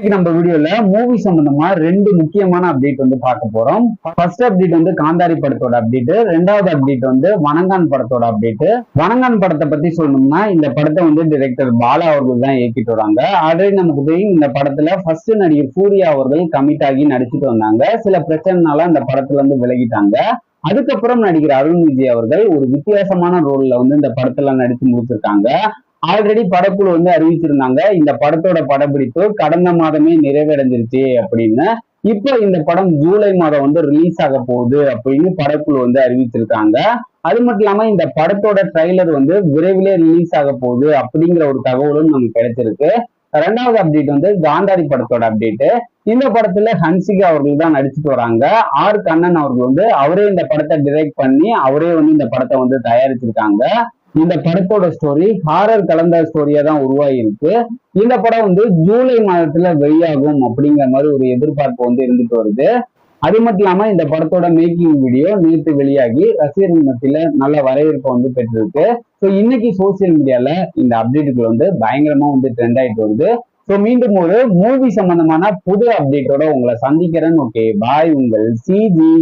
இன்னைக்கு நம்ம வீடியோல மூவி சம்பந்தமா ரெண்டு முக்கியமான அப்டேட் வந்து பார்க்க போறோம். ஃபர்ஸ்ட் அப்டேட் வந்து காந்தாரி படத்தோட அப்டேட் ரெண்டாவது அப்டேட் வந்து வனங்கான் படத்தோட அப்டேட் வனங்கான் படத்தை பத்தி சொல்லணும்னா இந்த படத்தை வந்து டைரக்டர் பாலா அவர்கள் தான் இயக்கிட்டு வராங்க. ஆல்ரெடி நமக்கு தெரியும் இந்த படத்துல ஃபர்ஸ்ட் நடிகர் சூர்யா அவர்கள் கமிட் ஆகி நடிச்சிட்டு வந்தாங்க. சில பிரச்சனைனால அந்த படத்துல இருந்து விலகிட்டாங்க. அதுக்கப்புறம் நடிகர் அருண் விஜய் அவர்கள் ஒரு வித்தியாசமான ரோல்ல வந்து இந்த படத்துல நடிச்சு முடிச்சிருக்காங்க. ஆல்ரெடி படக்குழு வந்து அறிவிச்சிருந்தாங்க. இந்த படத்தோட படப்பிடிப்பு கடந்த மாதமே நிறைவடைஞ்சிருச்சு அப்படின்னு. இப்போ இந்த படம் ஜூலை மாதம் வந்து ரிலீஸ் ஆக போகுது அப்படின்னு படக்குழு வந்து அறிவிச்சிருக்காங்க. அது மட்டும் இல்லாம இந்த படத்தோட ட்ரைலர் வந்து விரைவிலே ரிலீஸ் ஆக போகுது அப்படிங்கிற ஒரு தகவலும் நமக்கு கிடைச்சிருக்கு. ரெண்டாவது அப்டேட் வந்து காந்தாரி படத்தோட அப்டேட் இந்த படத்துல ஹன்சிகா அவர்கள் தான் நடிச்சுட்டு வராங்க. ஆர் கண்ணன் அவர்கள் வந்து அவரே இந்த படத்தை டிரெக்ட் பண்ணி அவரே வந்து இந்த படத்தை வந்து தயாரிச்சிருக்காங்க. இந்த படத்தோட ஸ்டோரி ஹாரர் கலந்த ஸ்டோரியா தான் உருவாகியிருக்கு. இந்த படம் வந்து ஜூலை மாதத்துல வெளியாகும் அப்படிங்கிற மாதிரி ஒரு எதிர்பார்ப்பு வந்து இருந்துட்டு வருது. அது மட்டும் இல்லாம இந்த படத்தோட மேக்கிங் வீடியோ நேற்று வெளியாகி ரசிகர்கள் மத்தியில நல்ல வரவேற்பை வந்து பெற்றிருக்கு. ஸோ இன்னைக்கு சோசியல் மீடியால இந்த அப்டேட்டுகள் வந்து பயங்கரமா வந்து ட்ரெண்ட் ஆயிட்டு வருது. ஸோ மீண்டும் ஒரு மூவி சம்பந்தமான புது அப்டேட்டோட உங்களை சந்திக்கிறேன். ஓகே பாய் உங்கள் சிஜி